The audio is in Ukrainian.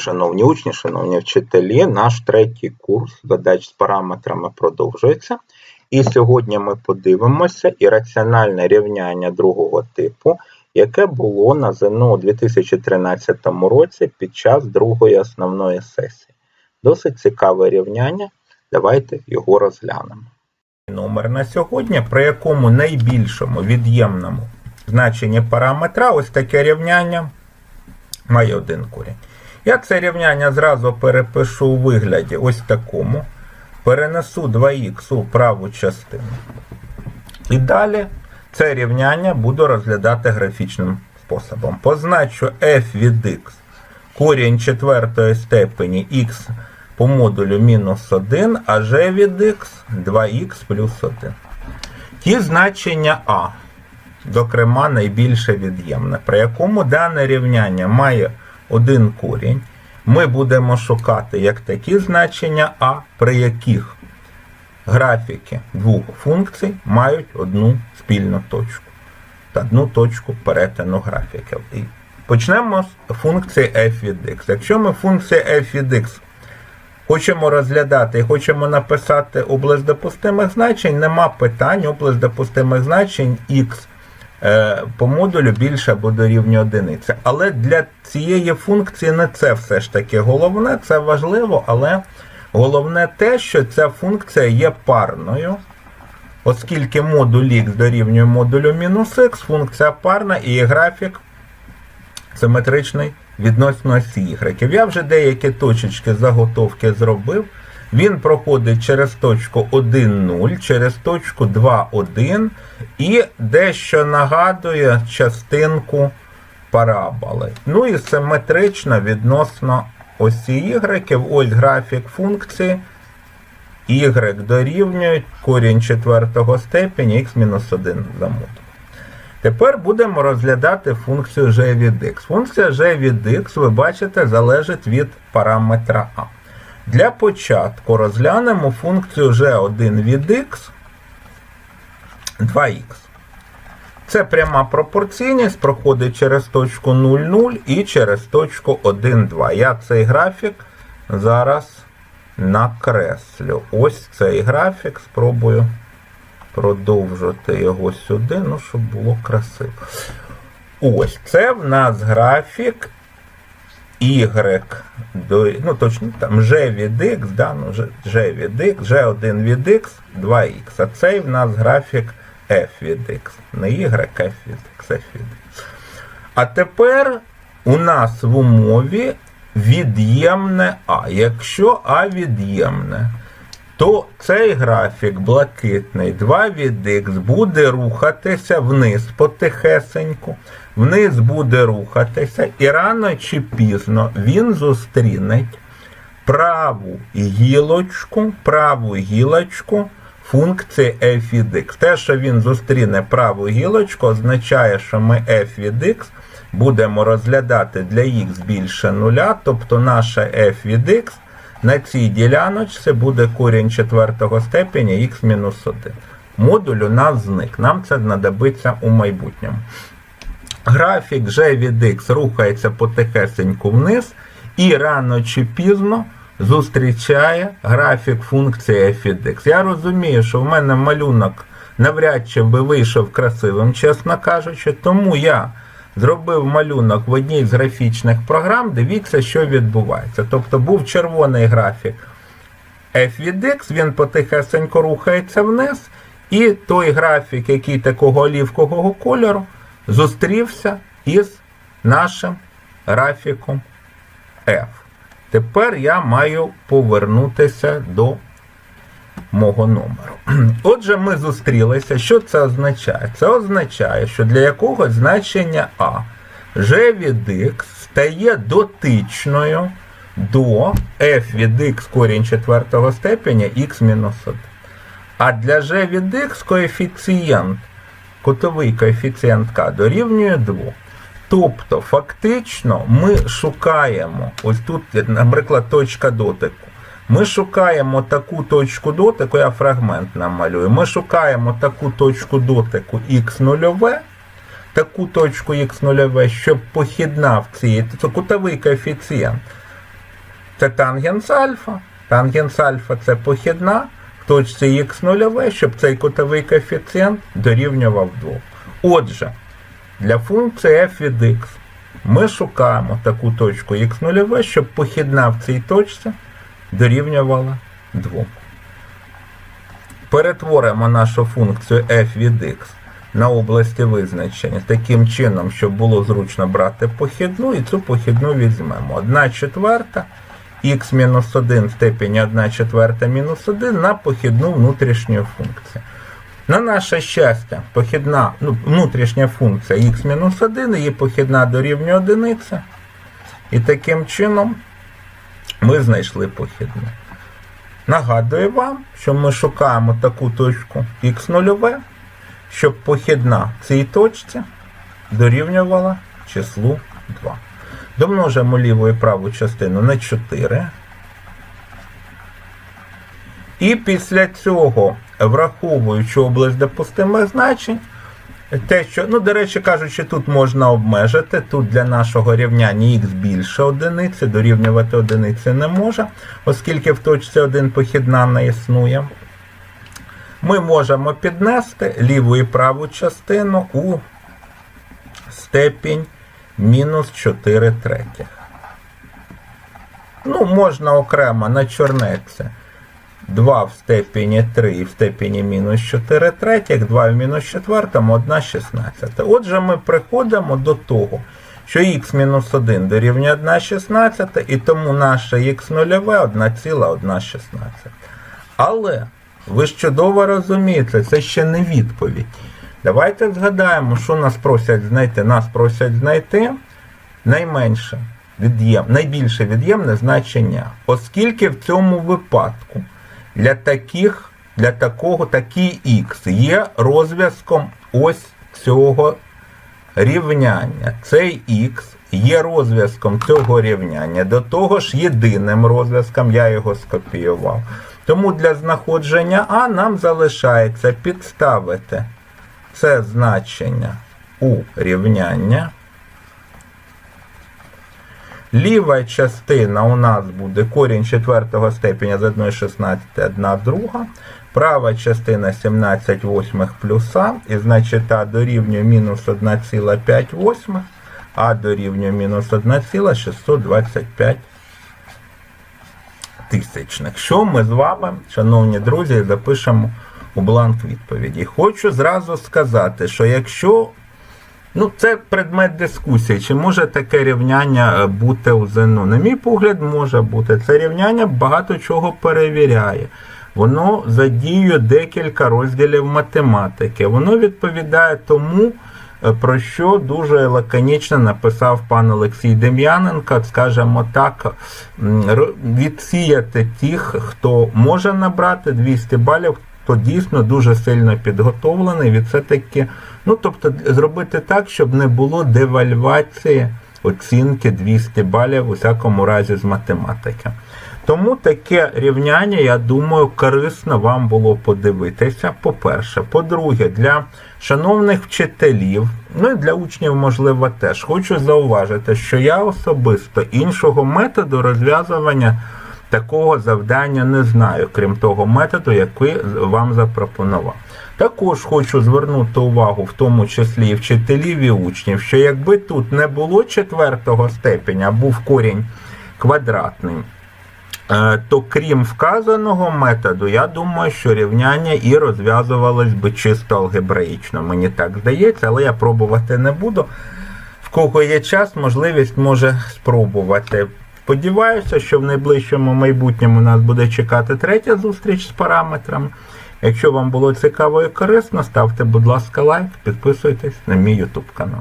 Шановні учні, шановні вчителі, наш третій курс задач з параметрами продовжується. І сьогодні ми подивимося ірраціональне рівняння другого типу, яке було на ЗНО у 2013 році під час другої основної сесії. Досить цікаве рівняння. Давайте його розглянемо. Номер на сьогодні, при якому найбільшому від'ємному значенні параметра ось таке рівняння має один корінь. Я це рівняння зразу перепишу у вигляді ось такому. Перенесу 2х у праву частину. І далі це рівняння буду розглядати графічним способом. Позначу f від x корінь четвертої степені x по модулю мінус 1, а g від x 2х плюс 1. Ті значення а, зокрема, найбільше від'ємне, при якому дане рівняння має один корінь, ми будемо шукати як такі значення А, при яких графіки двох функцій мають одну спільну точку та одну точку перетину графіків. І почнемо з функції f від x. Якщо ми функцію f від x хочемо розглядати і хочемо написати область допустимих значень, нема питань, область допустимих значень x по модулю більше або дорівнює одиниці. Але для цієї функції не це все ж таки головне, це важливо, але головне те, що ця функція є парною. Оскільки модуль x дорівнює модулю мінус х, функція парна і графік симетричний відносно осі y. Я вже деякі точечки заготовки зробив. Він проходить через точку 1, 0, через точку 2, 1 і дещо нагадує частинку параболи. Ну і симетрично відносно осі y. Ось графік функції. y дорівнює корінь четвертого степені x-1 за. Тепер будемо розглядати функцію g від x. Функція g від x, ви бачите, залежить від параметра А. Для початку розглянемо функцію g1 від x 2х. Це пряма пропорційність проходить через точку 0,0 і через точку 1,2. Я цей графік зараз накреслю. Ось цей графік, спробую продовжити його сюди, ну, щоб було красиво. Ось це в нас графік y ну точно там g від x, да, ну, g від x, g1 від x, 2x. А цей в нас графік f від x. Не y, f від x, f від x. А тепер у нас в умові від'ємне А. Якщо А від'ємне, то цей графік блакитний 2 від x буде рухатися вниз потихесеньку вниз буде рухатися, і рано чи пізно він зустріне праву гілочку, праву гілочку функції f від x. Те, що він зустріне праву гілочку, означає, що ми f від x будемо розглядати для x більше нуля, тобто наша f від x на цій діляночці буде корінь четвертого степеня x-1. Модуль у нас зник. Нам це знадобиться у майбутньому. Графік G від X рухається потихесеньку вниз і рано чи пізно зустрічає графік функції f від x. Я розумію, що в мене малюнок навряд чи би вийшов красивим, чесно кажучи, тому я зробив малюнок в одній з графічних програм, дивіться, що відбувається. Тобто був червоний графік f від x, він потихесенько рухається вниз, і той графік, який такого олівкового кольору зустрівся із нашим графіком F. Тепер я маю повернутися до мого номеру. Отже, ми зустрілися. Що це означає? Це означає, що для якогось значення А g від x стає дотичною до f від x корінь четвертого степеня x-1. А для g від x коефіцієнт Котовий коефіцієнт К дорівнює 2. Тобто, фактично, ми шукаємо, ось тут, наприклад, точка дотику. Ми шукаємо таку точку дотику, я фрагмент намалюю. Ми шукаємо таку точку дотику х0, таку точку х0, щоб похідна в цій, це кутовий коефіцієнт це тангенс альфа. Тангенс альфа це похідна точці х нульове, щоб цей кутовий коефіцієнт дорівнював 2. Отже, для функції f від x ми шукаємо таку точку х нульове, щоб похідна в цій точці дорівнювала 2. Перетворимо нашу функцію f від x на області визначення таким чином, щоб було зручно брати похідну, і цю похідну візьмемо. 1 четверта х мінус 1 в степені 1 четверта мінус 1 на похідну внутрішню функцію. На наше щастя, похідна, ну, внутрішня функція х-1, її похідна дорівнює 1. І таким чином ми знайшли похідну. Нагадую вам, що ми шукаємо таку точку х нульове, щоб похідна цій точці дорівнювала числу 2. Домножимо ліву і праву частину на 4. І після цього, враховуючи область допустимих значень, те, що, ну, до речі кажучи, тут можна обмежити. Тут для нашого рівняння х більше одиниці, дорівнювати одиниці не може, оскільки в точці 1 похідна не існує. Ми можемо піднести ліву і праву частину у степінь мінус 4 третіх. Ну, можна окремо на чорнеці 2 в степені 3 і в степені мінус 4 третіх, 2 в мінус 4, 1 16. Отже, ми приходимо до того, що х мінус 1 дорівнює 1 16, і тому наше х нульове 1,1 16. Але ви ж чудово розумієте, це ще не відповідь. Давайте згадаємо, що нас просять знайти. Нас просять знайти найменше від'єм, найбільше від'ємне значення, оскільки в цьому випадку для таких, для такого такий х є розв'язком ось цього рівняння. Цей х є розв'язком цього рівняння. До того ж, єдиним розв'язком я його скопіював. Тому для знаходження А нам залишається підставити це значення у рівняння. Ліва частина у нас буде корінь четвертого степеня з 1,16 1 друга. Права частина 17 восьмих плюс А, і значить А дорівнює мінус 1,5 восьмих, А дорівнює мінус 1,625 тисячних. Що ми з вами, шановні друзі, запишемо у бланк відповіді. Хочу зразу сказати, що якщо Ну, це предмет дискусії. Чи може таке рівняння бути у ЗНО? На мій погляд, може бути. Це рівняння багато чого перевіряє. Воно задіює декілька розділів математики. Воно відповідає тому, про що дуже лаконічно написав пан Олексій Дем'яненко, скажімо так, відсіяти тих, хто може набрати 200 балів, хто дійсно дуже сильно підготовлений, від все-таки. Ну, тобто, зробити так, щоб не було девальвації оцінки 200 балів у всякому разі з математики. Тому таке рівняння, я думаю, корисно вам було подивитися. По-перше, по-друге, для шановних вчителів, ну і для учнів, можливо, теж хочу зауважити, що я особисто іншого методу розв'язування такого завдання не знаю, крім того методу, який вам запропонував. Також хочу звернути увагу, в тому числі і вчителів і учнів, що якби тут не було четвертого степеня, був корінь квадратний, е, то крім вказаного методу, я думаю, що рівняння і розв'язувалось би чисто алгебраїчно. Мені так здається, але я пробувати не буду. В кого є час, можливість може спробувати. Сподіваюся, що в найближчому майбутньому нас буде чекати третя зустріч з параметрами. Якщо вам було цікаво і корисно, ставте, будь ласка, лайк, підписуйтесь на мій YouTube канал.